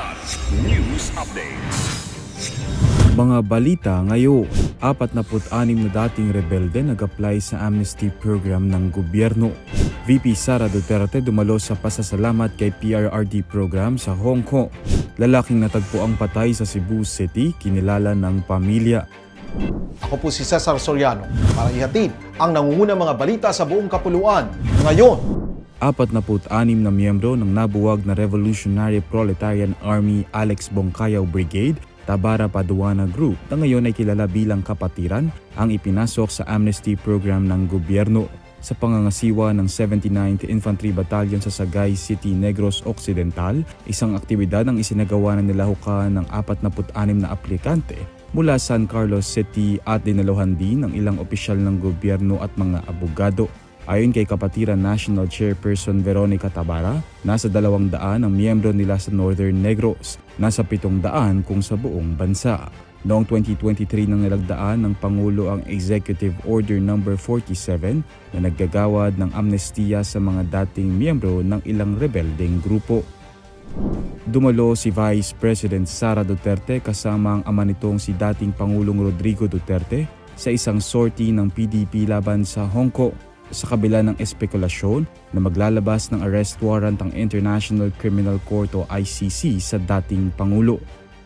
Kilat News Updates. Mga balita ngayon, 46 na dating rebelde nag-apply sa amnesty program ng gobyerno. VP Sara Duterte dumalo sa pasasalamat kay PRRD program sa Hong Kong. Lalaking natagpo ang patay sa Cebu City, kinilala ng pamilya. Ako po si Cesar Soriano para ihatid ang nangungunang mga balita sa buong kapuluan. Ngayon, 46 na miyembro ng nabuwag na Revolutionary Proletarian Army Alex Bongkayaw Brigade Tabara Paduana Group na ngayon ay kilala bilang kapatiran ang ipinasok sa amnesty program ng gobyerno sa pangangasiwa ng 79th Infantry Battalion sa Sagay City, Negros Occidental, isang aktibidad ang isinagawa na nilahukan ng 46 na aplikante mula San Carlos City at dinaluhan din ng ilang opisyal ng gobyerno at mga abogado. Ayon kay Kapatiran National Chairperson Veronica Tabara, nasa dalawang daan ang miyembro nila sa Northern Negros, nasa pitong daan kung sa buong bansa. Noong 2023 nang nilagdaan ng Pangulo ang Executive Order No. 47 na naggagawad ng amnestiya sa mga dating miyembro ng ilang rebeldeng grupo. Dumalo si Vice President Sara Duterte kasama ang ama nitong si dating Pangulong Rodrigo Duterte sa isang sortie ng PDP laban sa Hong Kong sa kabila ng espekulasyon na maglalabas ng arrest warrant ang International Criminal Court o ICC sa dating Pangulo.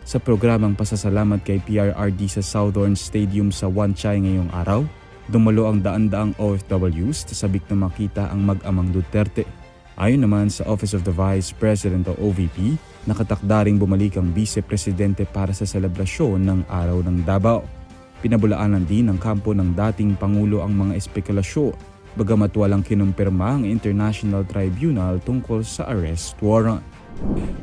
Sa programang pasasalamat kay PRRD sa Southern Stadium sa Wan Chai ngayong araw, dumalo ang daan-daang OFWs sa sabik na makita ang mag-amang Duterte. Ayon naman sa Office of the Vice President o OVP, nakatakda ring bumalik ang Vice Presidente para sa selebrasyon ng Araw ng Davao. Pinabulaanan din ng kampo ng dating Pangulo ang mga espekulasyon bagamat walang kinumpirma ang International Tribunal tungkol sa arrest warrant.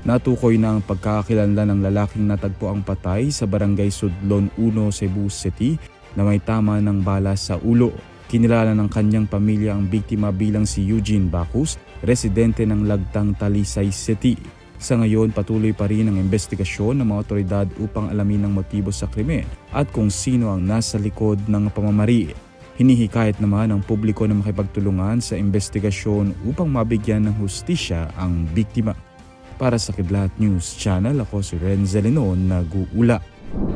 Natukoy na ang pagkakakilanlan ng lalaking natagpo ang patay sa barangay Sudlon 1, Cebu City na may tama ng bala sa ulo. Kinilala ng kanyang pamilya ang biktima bilang si Eugene Bacus, residente ng Lagtang Talisay City. Sa ngayon, patuloy pa rin ang investigasyon ng mga otoridad upang alamin ang motibo sa krimen at kung sino ang nasa likod ng pamamari. Hinihikayat naman ang publiko na makipagtulungan sa investigasyon upang mabigyan ng hustisya ang biktima. Para sa Kidlat News Channel, ako si Renzo Lenon, nag-uula.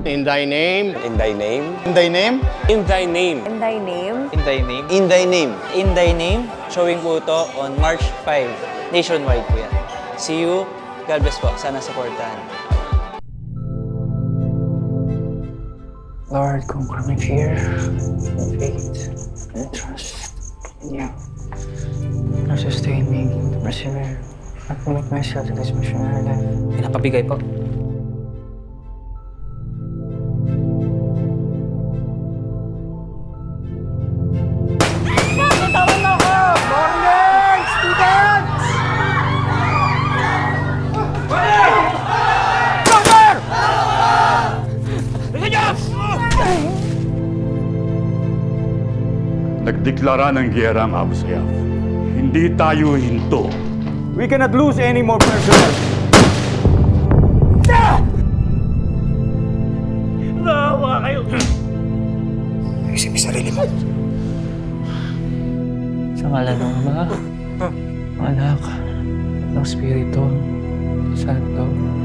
In thy name, In thy name. in thy name, In thy name. In thy name, In thy name. In thy name. In thy name. Showing po ito on March 5. Nationwide po yan. See you. God bless po. Sana supportahan. Lord, conquer my fear, my faith, and trust in you. Lord, sustain me to persevere and commit myself to this missionary life. Pinapabigay po. Nagdeklara ng giyera ang Abu Sayyaf. Hindi tayo hinto. we cannot lose any more personnel. Sa ngalan ng Ama, Anak, ng Espiritu Santo.